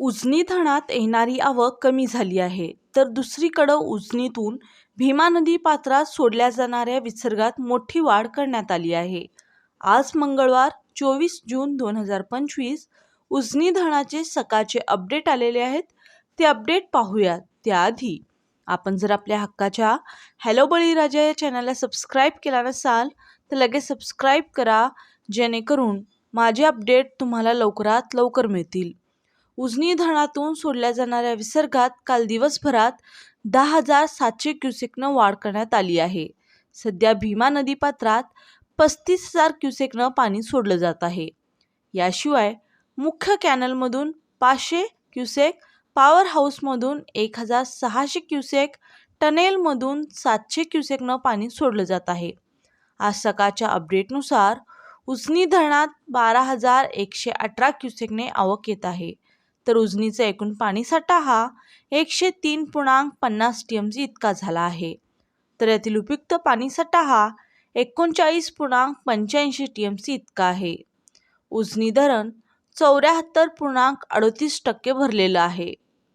उजनी धरणात येणारी आवक कमी झाली आहे. तर दुसरीकडं उजनीतून भीमा नदी पात्रात सोडल्या जाणाऱ्या विसर्गात मोठी वाढ करण्यात आली आहे. आज मंगळवार चोवीस जून दोन हजार पंचवीस उजनी धरणाचे सकाळचे अपडेट आलेले आहेत. ते अपडेट पाहूयात. त्याआधी आपण जर आपल्या हक्काच्या हॅलो बळीराजा या चॅनलला सबस्क्राईब केला नसाल तर लगेच सबस्क्राईब करा जेणेकरून माझे अपडेट तुम्हाला लवकरात लवकर मिळतील. उजनी धरणातून सोडल्या जाणाऱ्या विसर्गात काल दिवसभरात दहा हजार सातशे क्युसेकनं वाढ करण्यात आली आहे. सध्या भीमा नदीपात्रात पस्तीस हजार क्युसेकनं पाणी सोडलं जात आहे. याशिवाय मुख्य कॅनलमधून पाचशे क्युसेक पॉवर हाऊसमधून एक हजार सहाशे क्युसेक टनेलमधून सातशे क्युसेकनं पाणी सोडलं जात आहे. आज सकाळच्या अपडेटनुसार उजनी धरणात बारा हजार एकशे अठरा क्युसेकने आवक येत आहे. तर उजनीचा एकूण पाणीसाठा हा. एकशे तीन पूर्णांक पन्नास टी एम सी इतका झाला आहे. तर यातील उपयुक्त पाणीसाठा हा एकोणचाळीस पूर्णांक पंच्याऐंशी टी एम सी इतका आहे. उजनी धरण चौऱ्याहत्तर पूर्णांक अडतीस टक्के भरलेलं आहे.